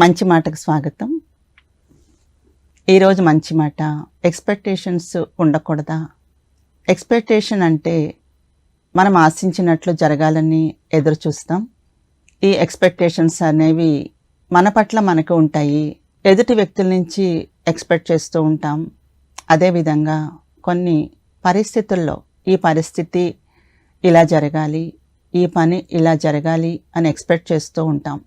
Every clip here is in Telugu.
మంచి మాటకు స్వాగతం. ఈరోజు మంచి మాట. ఎక్స్పెక్టేషన్స్ ఉండకూడదా? ఎక్స్పెక్టేషన్ అంటే మనం ఆశించినట్లు జరగాలని ఎదురు చూస్తాం. ఈ ఎక్స్పెక్టేషన్స్ అనేవి మన పట్ల మనకు ఉంటాయి. ఎదుటి వ్యక్తుల నుంచి ఎక్స్పెక్ట్ చేస్తూ ఉంటాం. అదేవిధంగా కొన్ని పరిస్థితుల్లో ఈ పరిస్థితి ఇలా జరగాలి ఈ పని ఇలా జరగాలి అని ఎక్స్పెక్ట్ చేస్తూ ఉంటాం.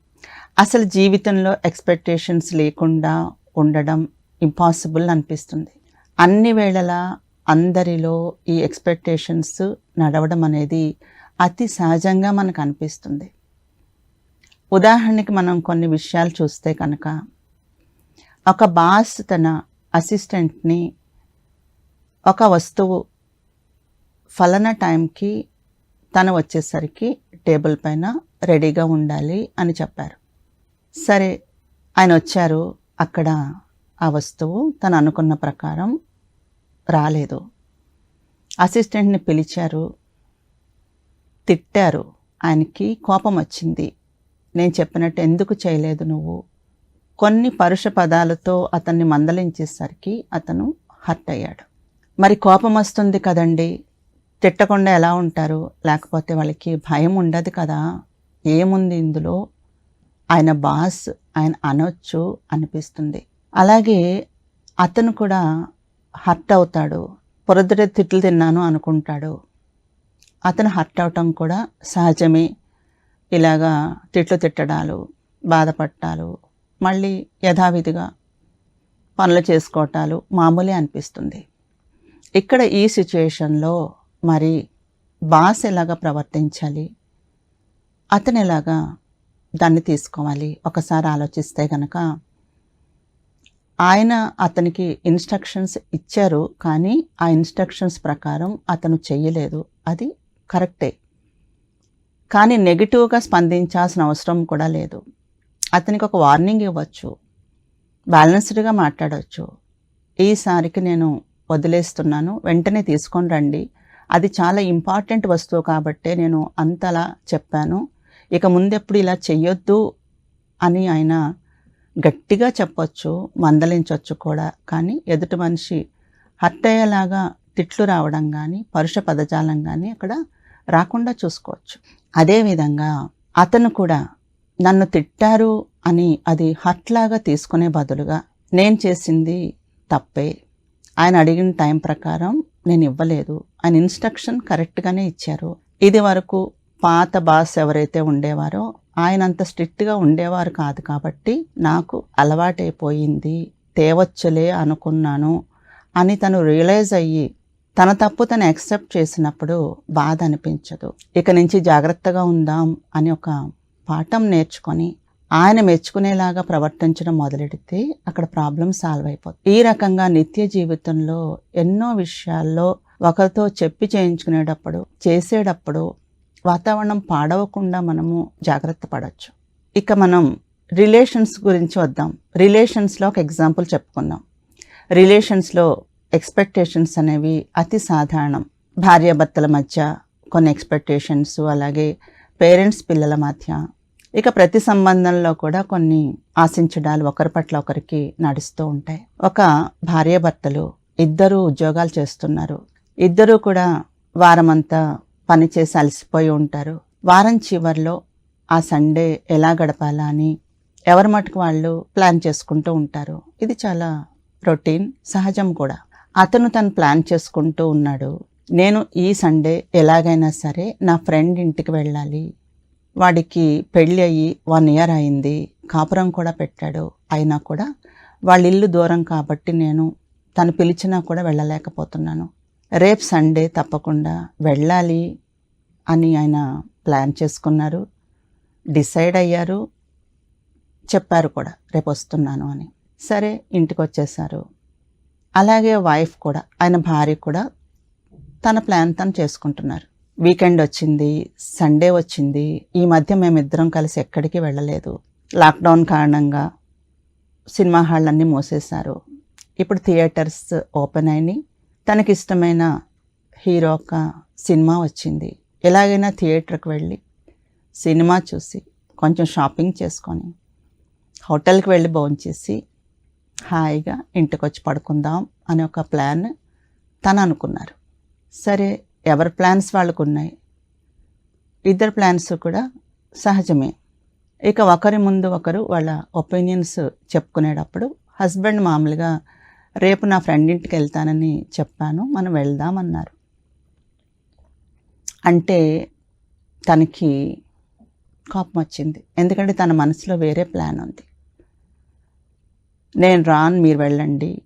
అసలు జీవితంలో ఎక్స్పెక్టేషన్స్ లేకుండా ఉండడం ఇంపాసిబుల్ అనిపిస్తుంది. అన్ని వేళలా అందరిలో ఈ ఎక్స్పెక్టేషన్స్ నడవడం అనేది అతి సహజంగా మనకు అనిపిస్తుంది. ఉదాహరణకి మనం కొన్ని విషయాలు చూస్తే కనుక ఒక బాస్ తన అసిస్టెంట్ని ఒక వస్తువు ఫలానా టైంకి తను వచ్చేసరికి టేబుల్ పైన రెడీగా ఉండాలి అని చెప్పారు. సరే ఆయన వచ్చారు అక్కడ ఆ వస్తువు తను అనుకున్న ప్రకారం రాలేదు. అసిస్టెంట్ని పిలిచారు. తిట్టారు. ఆయనకి కోపం వచ్చింది నేను చెప్పినట్టు ఎందుకు చేయలేదు నువ్వు? కొన్ని పరుష పదాలతో అతన్ని మందలించేసరికి అతను హర్ట్ అయ్యాడు. మరి కోపం వస్తుంది కదండి. తిట్టకుండా ఎలా ఉంటారు? లేకపోతే వాళ్ళకి భయం ఉండదు కదా. ఏముంది ఇందులో? ఆయన బాస్ ఆయన అనొచ్చు అనిపిస్తుంది. అలాగే అతను కూడా హర్ట్ అవుతాడు. పొరదడే తిట్లు తిన్నాను అనుకుంటాడు. అతను హర్ట్ అవటం కూడా సహజమే. ఇలాగా తిట్లు తిట్టడాలు బాధపడటాలు మళ్ళీ యథావిధిగా పనులు చేసుకోవటాలు మామూలే అనిపిస్తుంది. ఇక్కడ ఈ సిచ్యుయేషన్లో మరి బాస్ ఎలాగా ప్రవర్తించాలి? అతను ఎలాగా దాన్ని తీసుకోవాలి. ఒకసారి ఆలోచిస్తే కనుక ఆయన అతనికి ఇన్స్ట్రక్షన్స్ ఇచ్చారు కానీ ఆ ఇన్స్ట్రక్షన్స్ ప్రకారం అతను చెయ్యలేదు. అది కరెక్టే. కానీ నెగిటివ్గా స్పందించాల్సిన అవసరం కూడా లేదు. అతనికి ఒక వార్నింగ్ ఇవ్వచ్చు. బ్యాలెన్స్డ్గా మాట్లాడవచ్చు ఈసారికి నేను వదిలేస్తున్నాను. వెంటనే తీసుకొని రండి. అది చాలా ఇంపార్టెంట్ వస్తువు కాబట్టే నేను అంతలా చెప్పాను. ఇక ముందెప్పుడు ఇలా చెయ్యొద్దు అని ఆయన గట్టిగా చెప్పొచ్చు మందలించవచ్చు కూడా. కానీ ఎదుటి మనిషి హర్ట్ అయ్యేలాగా తిట్లు రావడం కానీ పరుష పదజాలం కానీ అక్కడ రాకుండా చూసుకోవచ్చు. అదేవిధంగా అతను కూడా నన్ను తిట్టారు అని అది హర్ట్ లాగా తీసుకునే బదులుగా నేను చేసింది తప్పే. ఆయన అడిగిన టైం ప్రకారం నేను ఇవ్వలేదు. ఆయన ఇన్స్ట్రక్షన్ కరెక్ట్గానే ఇచ్చారు. ఇది వరకు పాత బాస్ ఎవరైతే ఉండేవారో ఆయన అంత స్ట్రిక్ట్గా ఉండేవారు కాదు కాబట్టి నాకు అలవాటైపోయింది. తేవచ్చులే అనుకున్నాను అని తను రియలైజ్ అయ్యి తన తప్పు తను యాక్సెప్ట్ చేసినప్పుడు బాధ అనిపించదు. ఇక నుంచి జాగ్రత్తగా ఉందాం అని ఒక పాఠం నేర్చుకొని ఆయన మెచ్చుకునేలాగా ప్రవర్తించడం మొదలెడితే అక్కడ ప్రాబ్లం సాల్వ్ అయిపోతుంది. ఈ రకంగా నిత్య జీవితంలో ఎన్నో విషయాల్లో ఒకరితో చెప్పి చేయించుకునేటప్పుడు చేసేటప్పుడు వాతావరణం పాడవకుండా మనము జాగ్రత్త పడవచ్చు ఇక మనం రిలేషన్స్ గురించి వద్దాం. రిలేషన్స్లో ఒక ఎగ్జాంపుల్ చెప్పుకుందాం. రిలేషన్స్లో ఎక్స్పెక్టేషన్స్ అనేవి అతి సాధారణం. భార్యాభర్తల మధ్య కొన్ని ఎక్స్పెక్టేషన్స్ అలాగే పేరెంట్స్ పిల్లల మధ్య. ఇక ప్రతి సంబంధంలో కూడా కొన్ని ఆశించడాలు ఒకరి పట్ల ఒకరికి నడుస్తూ ఉంటాయి. ఒక భార్యాభర్తలు ఇద్దరు ఉద్యోగాలు చేస్తున్నారు. ఇద్దరూ కూడా వారమంతా పని చేసి అలసిపోయి ఉంటారు. వారం చివరిలో ఆ సండే ఎలా గడపాలా అని ఎవరి మటుకు వాళ్ళు ప్లాన్ చేసుకుంటూ ఉంటారు. ఇది చాలా రొటీన్ సహజం కూడా. అతను తను ప్లాన్ చేసుకుంటూ ఉన్నాడు. నేను ఈ సండే ఎలాగైనా సరే నా ఫ్రెండ్ ఇంటికి వెళ్ళాలి. వాడికి పెళ్ళి అయ్యి వన్ ఇయర్ అయింది. కాపురం కూడా పెట్టాడు. అయినా కూడా వాళ్ళ ఇల్లు దూరం కాబట్టి నేను తను పిలిచినా కూడా వెళ్ళలేకపోతున్నాను. రేపు సండే తప్పకుండా వెళ్ళాలి అని ఆయన ప్లాన్ చేసుకున్నారు. డిసైడ్ అయ్యారు. చెప్పారు కూడా రేపు వస్తున్నాను అని. సరే ఇంటికి వచ్చేసారు. అలాగే వైఫ్ కూడా ఆయన భార్య కూడా తన ప్లాన్ తను చేసుకుంటున్నారు. వీకెండ్ వచ్చింది సండే వచ్చింది ఈ మధ్య మేమిద్దరం కలిసి ఎక్కడికి వెళ్ళలేదు. లాక్డౌన్ కారణంగా సినిమా హాళ్ళన్నీ మూసేశారు. ఇప్పుడు థియేటర్స్ ఓపెన్ అయినాయి. తనకిష్టమైన హీరో ఒక సినిమా వచ్చింది. ఎలాగైనా థియేటర్కి వెళ్ళి సినిమా చూసి కొంచెం షాపింగ్ చేసుకొని హోటల్కి వెళ్ళి భోంచేసి హాయిగా ఇంటికి వచ్చి పడుకుందాం అనే ఒక ప్లాన్ తను అనుకున్నారు. సరే ఎవరి ప్లాన్స్ వాళ్ళకు ఉన్నాయి ఇద్దరు ప్లాన్స్ కూడా సహజమే. ఇక ఒకరి ముందు ఒకరు వాళ్ళ ఒపీనియన్స్ చెప్పుకునేటప్పుడు హస్బెండ్ మామూలుగా రేపు నా ఫ్రెండ్ ఇంటికి వెళ్తానని చెప్పాను మనం వెళ్దాం అన్నారు అంటే తనకి కోపం వచ్చింది. ఎందుకంటే తన మనసులో వేరే ప్లాన్ ఉంది. నేను రాను మీరు వెళ్ళండి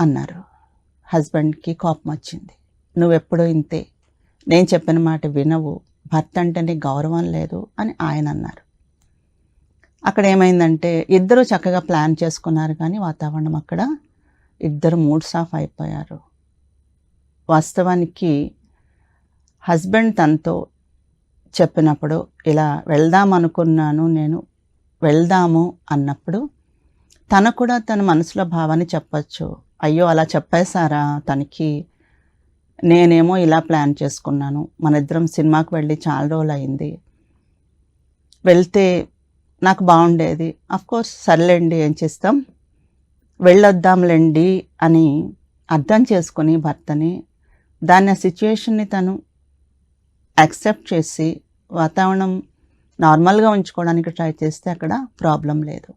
అన్నారు. హస్బెండ్కి కోపం వచ్చింది. నువ్వెప్పుడూ ఇంతే నేను చెప్పిన మాట వినవు భర్త అంటే నీకు గౌరవం లేదు అని ఆయన అన్నారు. అక్కడ ఏమైందంటే ఇద్దరూ చక్కగా ప్లాన్ చేసుకున్నారు కానీ వాతావరణం అక్కడ ఇద్దరు మూడ్స్ సాఫ్ అయిపోయారు. వాస్తవానికి హస్బెండ్ తనతో చెప్పినప్పుడు ఇలా వెళ్దాం అనుకున్నాను నేను వెళ్దాము అన్నప్పుడు తన కూడా తన మనసులో భావాన్ని చెప్పచ్చు. అయ్యో అలా చెప్పేశారా? తనకి నేనేమో ఇలా ప్లాన్ చేసుకున్నాను. మన ఇద్దరం సినిమాకి వెళ్ళి చాలా రోజులు అయింది వెళ్తే నాకు బాగుండేది. కోర్స్ సర్లేండి ఏం చేస్తాం? వెళ్ళొద్దాంలేండి అని అర్థం చేసుకుని భర్తని దాని ఆ సిచ్యుయేషన్ని తను యాక్సెప్ట్ చేసి వాతావరణం నార్మల్గా ఉంచుకోవడానికి ట్రై చేస్తే అక్కడ ప్రాబ్లం లేదు.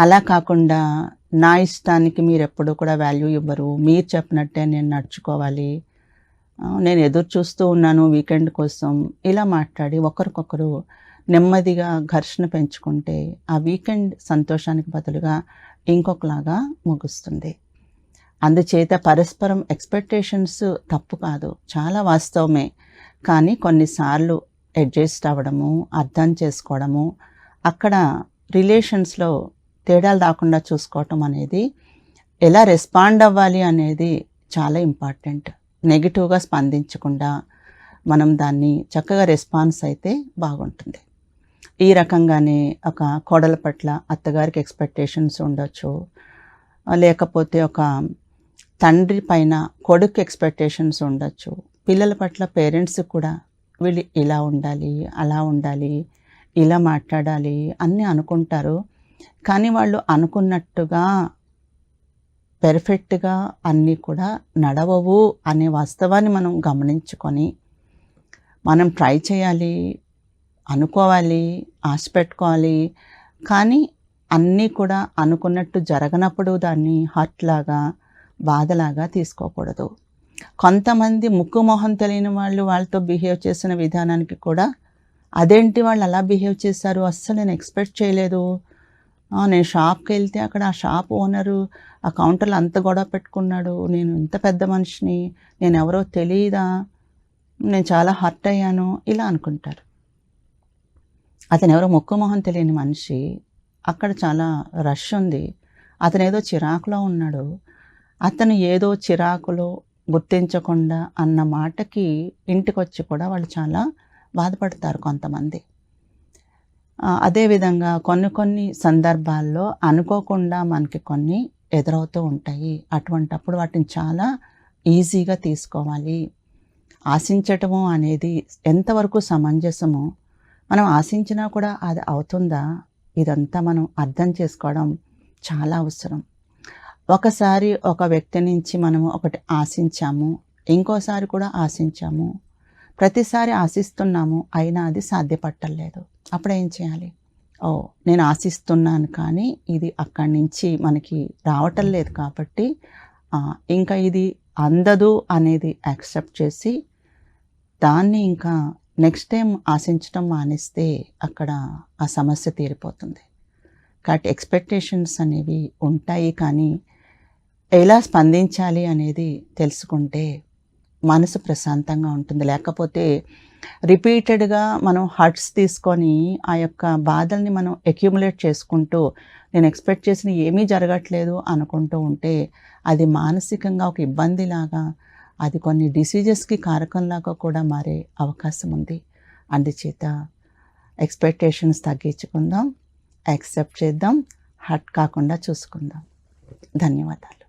అలా కాకుండా నా ఇష్టానికి మీరు ఎప్పుడు కూడా వాల్యూ ఇవ్వరు. మీరు చెప్పినట్టే నేను నడుచుకోవాలి. నేను ఎదురు చూస్తూ ఉన్నాను వీకెండ్ కోసం. ఇలా మాట్లాడి ఒకరికొకరు నెమ్మదిగా ఘర్షణ పెంచుకుంటే ఆ వీకెండ్ సంతోషానికి బదులుగా ఇంకొకలాగా ముగుస్తుంది. అందుచేత పరస్పరం ఎక్స్పెక్టేషన్స్ తప్పు కాదు చాలా వాస్తవమే. కానీ కొన్నిసార్లు అడ్జస్ట్ అవ్వడము అర్థం చేసుకోవడము అక్కడ రిలేషన్స్లో తేడాలు రాకుండా చూసుకోవటం అనేది ఎలా రెస్పాండ్ అవ్వాలి అనేది చాలా ఇంపార్టెంట్. నెగిటివ్గా స్పందించకుండా మనం దాన్ని చక్కగా రెస్పాన్స్ అయితే బాగుంటుంది. ఈ రకంగానే ఒక కోడల పట్ల అత్తగారికి ఎక్స్పెక్టేషన్స్ ఉండొచ్చు. లేకపోతే ఒక తండ్రి పైన కొడుకు ఎక్స్పెక్టేషన్స్ ఉండొచ్చు. పిల్లల పట్ల పేరెంట్స్ కూడా వీళ్ళు ఇలా ఉండాలి అలా ఉండాలి ఇలా మాట్లాడాలి అన్నీ అనుకుంటారు. కానీ వాళ్ళు అనుకున్నట్టుగా పెర్ఫెక్ట్గా అన్నీ కూడా నడవవు అనే వాస్తవాన్ని మనం గమనించుకొని మనం ట్రై చేయాలి అనుకోవాలి ఆశ పెట్టుకోవాలి కానీ అన్నీ కూడా అనుకున్నట్టు జరగనప్పుడు దాన్ని హర్ట్ లాగా బాధలాగా తీసుకోకూడదు. కొంతమంది ముక్కు మొహం తెలియని వాళ్ళు వాళ్ళతో బిహేవ్ చేసిన విధానానికి కూడా అదేంటి వాళ్ళు అలా బిహేవ్ చేశారు? అస్సలు నేను ఎక్స్పెక్ట్ చేయలేదు. నేను షాప్కి వెళ్తే అక్కడ ఆ షాప్ ఓనరు ఆ కౌంటర్లో అంత గొడవ పెట్టుకున్నాడు. నేను ఇంత పెద్ద మనిషిని నేను ఎవరో తెలియదా నేను చాలా హర్ట్ అయ్యాను. ఇలా అనుకుంటారు. అతను ఎవరో మొక్కు మొహం తెలియని మనిషి. అక్కడ చాలా రష్ ఉంది. అతను ఏదో చిరాకులో ఉన్నాడు. అతను ఏదో చిరాకులో గుర్తించకుండా అన్న మాటకి ఇంటికి వచ్చి కూడా వాళ్ళు చాలా బాధపడతారు కొంతమంది. అదేవిధంగా కొన్ని కొన్ని సందర్భాల్లో అనుకోకుండా మనకి కొన్ని ఎదురవుతూ ఉంటాయి. అటువంటప్పుడు వాటిని చాలా ఈజీగా తీసుకోవాలి. ఆశించటము అనేది ఎంతవరకు సమంజసమో మనం ఆశించినా కూడా అది అవుతుందా? ఇదంతా మనం అర్థం చేసుకోవడం చాలా అవసరం. ఒకసారి ఒక వ్యక్తి నుంచి మనము ఒకటి ఆశించాము ఇంకోసారి కూడా ఆశించాము ప్రతిసారి ఆశిస్తున్నాము అయినా అది సాధ్యపట్టలేదు. అప్పుడు ఏం చేయాలి? ఓ నేను ఆశిస్తున్నాను కానీ ఇది అక్కడి నుంచి మనకి రావటం లేదు కాబట్టి ఇంకా ఇది అందదు అనేది యాక్సెప్ట్ చేసి దాన్ని ఇంకా నెక్స్ట్ టైం ఆశించడం మానేస్తే అక్కడ ఆ సమస్య తీరిపోతుంది. కాబట్టి ఎక్స్పెక్టేషన్స్ అనేవి ఉంటాయి కానీ ఎలా స్పందించాలి అనేది తెలుసుకుంటే మనసు ప్రశాంతంగా ఉంటుంది. లేకపోతే రిపీటెడ్గా మనం హర్ట్స్ తీసుకొని ఆ యొక్క బాధల్ని మనం అక్యుములేట్ చేసుకుంటూ నేను ఎక్స్పెక్ట్ చేసిన ఏమీ జరగట్లేదు అనుకుంటూ ఉంటే అది మానసికంగా ఒక ఇబ్బందిలాగా అది కొన్ని డిసీజెస్కి కారకంలాగా కూడా మారే అవకాశం ఉంది. అందుచేత ఎక్స్పెక్టేషన్స్ తగ్గించుకుందాం యాక్సెప్ట్ చేద్దాం హర్ట్ కాకుండా చూసుకుందాం. ధన్యవాదాలు.